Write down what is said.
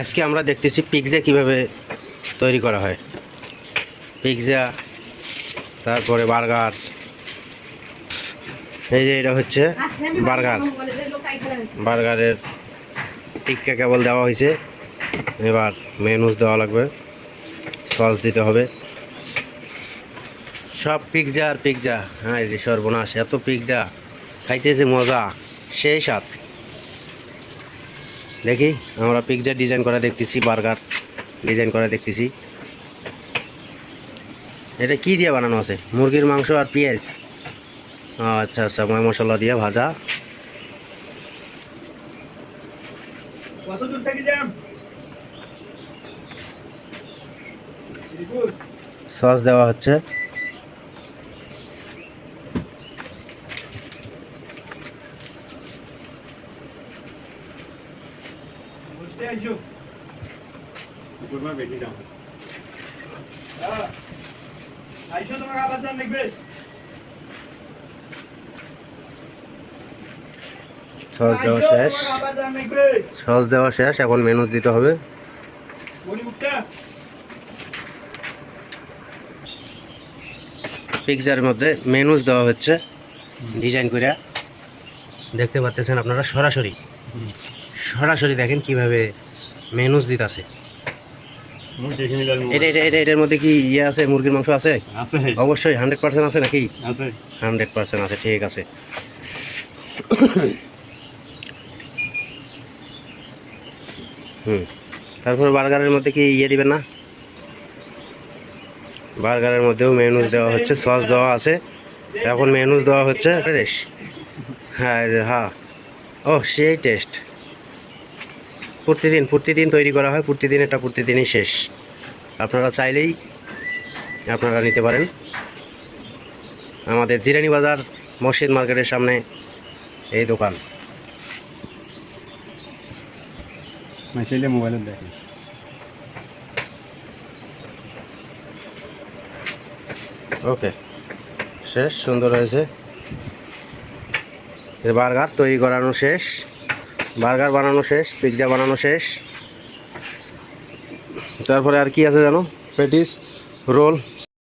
আজকে আমরা দেখতেছি পিৎজা কীভাবে তৈরি করা হয়। পিৎজা তারপরে বার্গার এই যে এটা হচ্ছে বার্গার বার্গারের টিক্কা কেবল দেওয়া হয়েছে। এবার মেনুজ দেওয়া লাগবে। সস দিতে হবে। সব পিৎজা আর পিৎজা হ্যাঁ সর্বনাশ, এত পিৎজা খাইতেছে মজা। সেই স্বাদ। দেখি আমরা পিৎজা ডিজাইন করা দেখতেছি বার্গার ডিজাইন করা দেখতেছি। এটা কি দিয়ে বানানো আছে? মুরগির মাংস আর পেঁয়াজ। আচ্ছা আচ্ছা ময় মশলা দিয়ে ভাজা। সস দেওয়া হচ্ছে। তোমাকে আবার লিখবে সস দেওয়া শেষ। সস দেওয়া শেষ এখন মেনু দিতে হবে। মুখটা। মধ্যে মেনুজ দেওয়া হচ্ছে ডিজাইন করে দেখতে পাচ্ছেন আপনারা সরাসরি। সরাসরি দেখেন কীভাবে মেনুজ দিতেছে। এটা এটা এটা এটার মধ্যে কি ইয়ে আছে? মুরগির মাংস আছে? অবশ্যই হান্ড্রেড পার্সেন্ট আছে নাকি? হান্ড্রেড পার্সেন্ট আছে ঠিক আছে। হুম। তারপর বার্গারের মধ্যে কি ইয়ে দিবেন না? বার্গারের মধ্যেও মেনুজ দেওয়া হচ্ছে সস দেওয়া আছে। এখন মেনুজ দেওয়া হচ্ছে হ্যাঁ হ্যাঁ। ও সেই টেস্ট প্রতিদিন প্রতিদিন তৈরি করা হয় প্রতিদিন এটা প্রতিদিনই শেষ। আপনারা চাইলেই আপনারা নিতে পারেন। আমাদের জিরানি বাজার মসজিদ মার্কেটের সামনে এই দোকান। মাইছিলে মোবাইলত দেখে ওকে শেষ সুন্দর হয়েছে। বার্গার তৈরি করানো শেষ। বার্গার বানানো শেষ পিৎজা বানানো শেষ। তারপরে আর কি আছে জানো? Patties role